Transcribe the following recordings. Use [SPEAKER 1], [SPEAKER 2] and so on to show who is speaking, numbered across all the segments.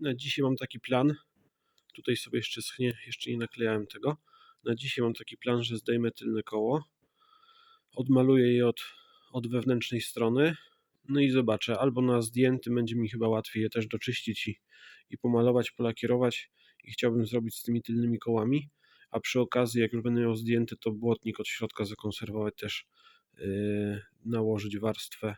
[SPEAKER 1] Na dzisiaj mam taki plan. Tutaj sobie jeszcze schnie, jeszcze nie naklejałem tego. Na dzisiaj mam taki plan, że zdejmę tylne koło. Odmaluję je od, od wewnętrznej strony. No i zobaczę, albo na zdjętym będzie mi chyba łatwiej je też doczyścić i, i pomalować, polakierować. I chciałbym zrobić z tymi tylnymi kołami. A przy okazji, jak już będę miał zdjęty, to błotnik od środka zakonserwować też, yy, nałożyć warstwę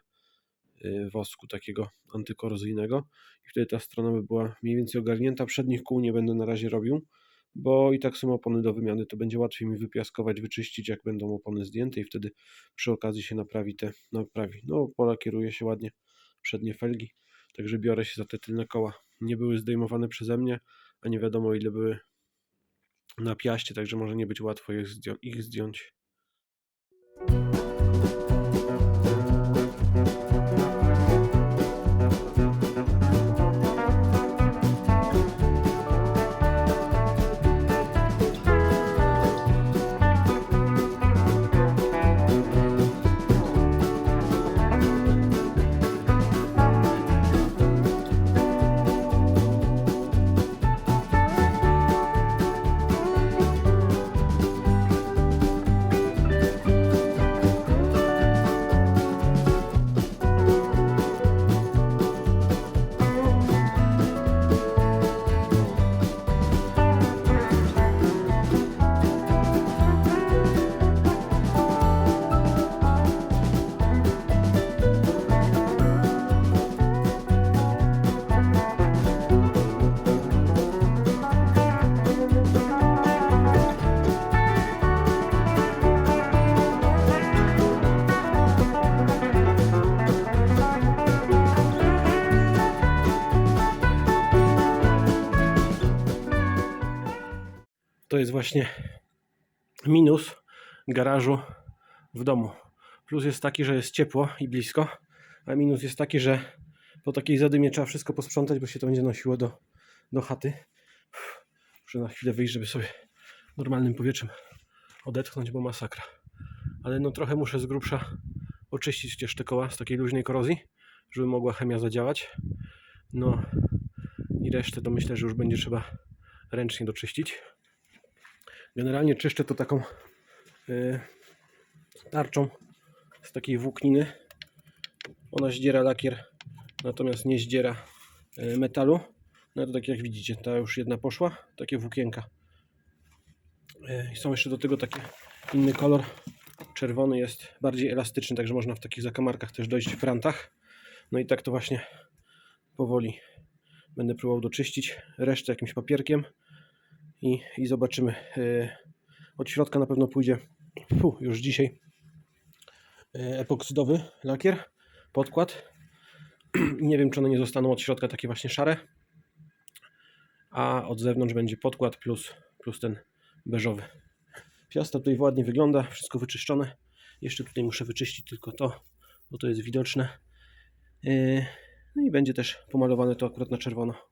[SPEAKER 1] wosku takiego antykorozyjnego. I wtedy ta strona by była mniej więcej ogarnięta. Przednich kół nie będę na razie robił, bo i tak są opony do wymiany. To będzie łatwiej mi wypiaskować, wyczyścić, jak będą opony zdjęte i wtedy przy okazji się naprawi te, naprawi. No, polakieruje się ładnie przednie felgi, także biorę się za te tylne koła. Nie były zdejmowane przeze mnie, a nie wiadomo ile były na piaście, także może nie być łatwo ich zdjąć. To jest właśnie minus garażu w domu. Plus jest taki, że jest ciepło i blisko, a minus jest taki, że po takiej zadymie trzeba wszystko posprzątać, bo się to będzie nosiło do, do chaty. Muszę na chwilę wyjść, żeby sobie normalnym powietrzem odetchnąć, bo masakra. Ale no trochę muszę z grubsza oczyścić chociaż te koła z takiej luźnej korozji, żeby mogła chemia zadziałać. No i resztę to myślę, że już będzie trzeba ręcznie doczyścić. Generalnie czyszczę to taką y, tarczą z takiej włókniny. Ona zdziera lakier, natomiast nie zdziera y, metalu. No to tak jak widzicie, ta już jedna poszła, takie włókienka. Y, I są jeszcze do tego taki inny kolor. Czerwony jest bardziej elastyczny, także można w takich zakamarkach też dojść w prantach. No i tak to właśnie powoli będę próbował doczyścić. Resztę jakimś papierkiem i, i zobaczymy. Yy, Od środka na pewno pójdzie już dzisiaj yy, epoksydowy lakier, podkład. Nie wiem, czy one nie zostaną od środka takie właśnie szare, a od zewnątrz będzie podkład plus, plus ten beżowy. Piasta tutaj ładnie wygląda, wszystko wyczyszczone. Jeszcze tutaj muszę wyczyścić tylko to, bo to jest widoczne. Yy, No i będzie też pomalowane to akurat na czerwono.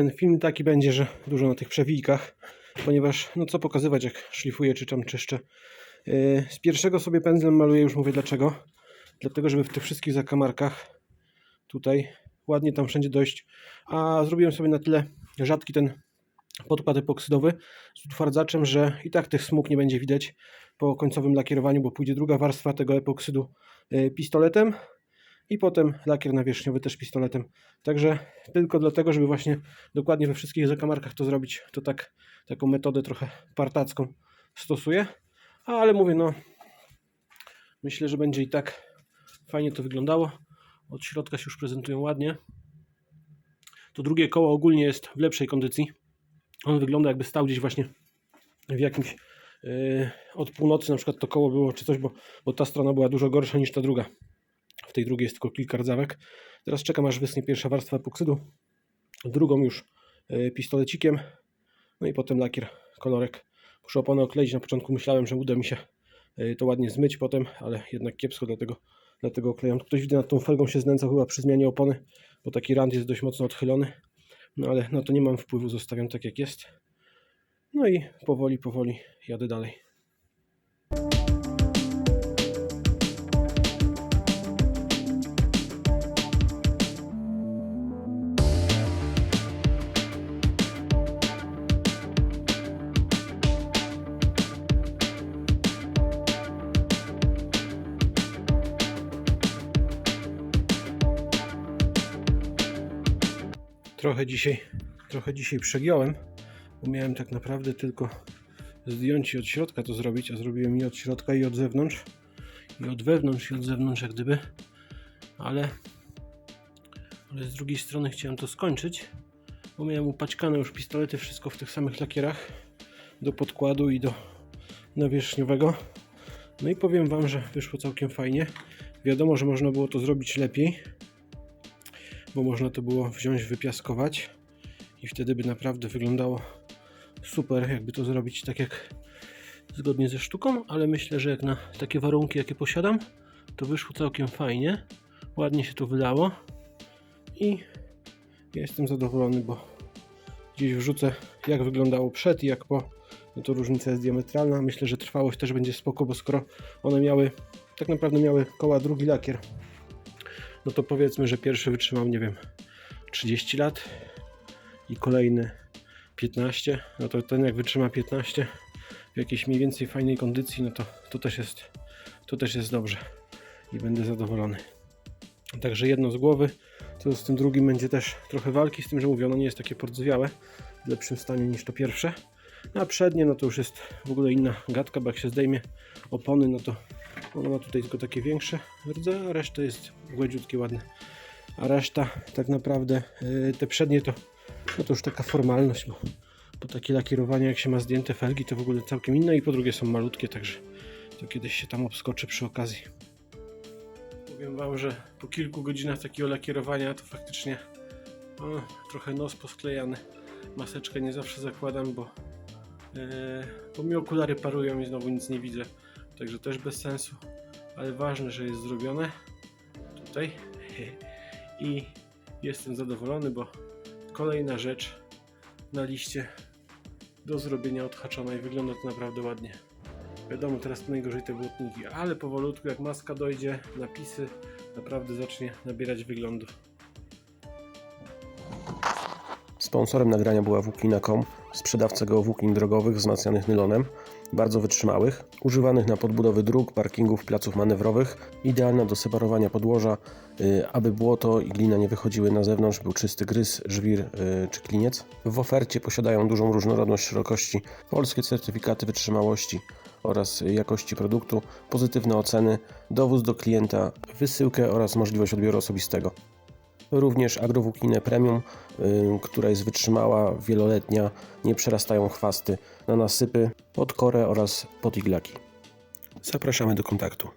[SPEAKER 1] Ten film taki będzie, że dużo na tych przewijkach, ponieważ no co pokazywać jak szlifuję czy tam czyszczę. Yy, Z pierwszego sobie pędzlem maluję, już mówię dlaczego. Dlatego, żeby w tych wszystkich zakamarkach tutaj ładnie tam wszędzie dojść. A zrobiłem sobie na tyle rzadki ten podkład epoksydowy z utwardzaczem, że i tak tych smug nie będzie widać po końcowym lakierowaniu, bo pójdzie druga warstwa tego epoksydu yy, pistoletem i potem lakier nawierzchniowy też pistoletem. Także tylko dlatego, żeby właśnie dokładnie we wszystkich zakamarkach to zrobić, to tak taką metodę trochę partacką stosuję. Ale mówię, no myślę, że będzie i tak fajnie to wyglądało. Od środka się już prezentują ładnie. To drugie koło ogólnie jest w lepszej kondycji. On wygląda jakby stał gdzieś właśnie w jakimś yy, od północy na przykład to koło było czy coś, bo, bo ta strona była dużo gorsza niż ta druga. W tej drugiej jest tylko kilka rdzawek. Teraz czekam aż wysnie pierwsza warstwa epoksydu. Drugą już yy, pistolecikiem. No i potem lakier, kolorek. Muszę oponę okleić. Na początku myślałem, że uda mi się yy, to ładnie zmyć potem, ale jednak kiepsko, dlatego, dlatego oklejam. Ktoś widzę nad tą felgą się znęcał chyba przy zmianie opony, bo taki rand jest dość mocno odchylony. No ale na to nie mam wpływu, zostawiam tak jak jest. No i powoli, powoli jadę dalej. Trochę dzisiaj, trochę dzisiaj przegiąłem, bo miałem tak naprawdę tylko zdjąć i od środka to zrobić, a zrobiłem i od środka i od zewnątrz. I od wewnątrz i od zewnątrz jak gdyby. Ale, ale z drugiej strony chciałem to skończyć, bo miałem upaćkane już pistolety, wszystko w tych samych lakierach do podkładu i do nawierzchniowego. No i powiem Wam, że wyszło całkiem fajnie. Wiadomo, że można było to zrobić lepiej, bo można to było wziąć, wypiaskować i wtedy by naprawdę wyglądało super, jakby to zrobić tak jak zgodnie ze sztuką, ale myślę, że jak na takie warunki, jakie posiadam, to wyszło całkiem fajnie. Ładnie się to wydało i jestem zadowolony, bo gdzieś wrzucę jak wyglądało przed i jak po. No to różnica jest diametralna. Myślę, że trwałość też będzie spoko, bo skoro one miały, tak naprawdę miały koła drugi lakier, no to powiedzmy, że pierwszy wytrzymał, nie wiem, 30 lat i kolejny 15, no to ten jak wytrzyma 15 w jakiejś mniej więcej fajnej kondycji, no to, to, też, jest, to też jest dobrze i będę zadowolony. Także jedno z głowy, to z tym drugim będzie też trochę walki, z tym, że mówię, ono nie jest takie pordzewiałe, w lepszym stanie niż to pierwsze. No a przednie, no to już jest w ogóle inna gadka, bo jak się zdejmie opony, no to ono ma tutaj tylko takie większe rdze, a reszta jest gładziutkie, ładne. A reszta tak naprawdę yy, te przednie to, no to już taka formalność, bo, bo takie lakierowanie jak się ma zdjęte felgi to w ogóle całkiem inne i po drugie są malutkie, także to kiedyś się tam obskoczy przy okazji. Powiem Wam, że po kilku godzinach takiego lakierowania to faktycznie o, trochę nos posklejany. Maseczkę nie zawsze zakładam, bo, yy, bo mi okulary parują i znowu nic nie widzę. Także też bez sensu, ale ważne, że jest zrobione tutaj i jestem zadowolony, bo kolejna rzecz na liście do zrobienia odhaczona i wygląda to naprawdę ładnie. Wiadomo, teraz najgorzej te błotniki, ale powolutku jak maska dojdzie, napisy naprawdę zacznie nabierać wyglądu.
[SPEAKER 2] Sponsorem nagrania była Włókina.com, sprzedawca geowłóknin drogowych wzmacnianych nylonem, bardzo wytrzymałych, używanych na podbudowy dróg, parkingów, placów manewrowych, idealna do separowania podłoża, y, aby błoto i glina nie wychodziły na zewnątrz, był czysty gryz, żwir y, czy kliniec. W ofercie posiadają dużą różnorodność szerokości, polskie certyfikaty wytrzymałości oraz jakości produktu, pozytywne oceny, dowóz do klienta, wysyłkę oraz możliwość odbioru osobistego również agrowłókninę premium, y, która jest wytrzymała, wieloletnia, nie przerastają chwasty na nasypy, pod korę oraz pod iglaki. Zapraszamy do kontaktu.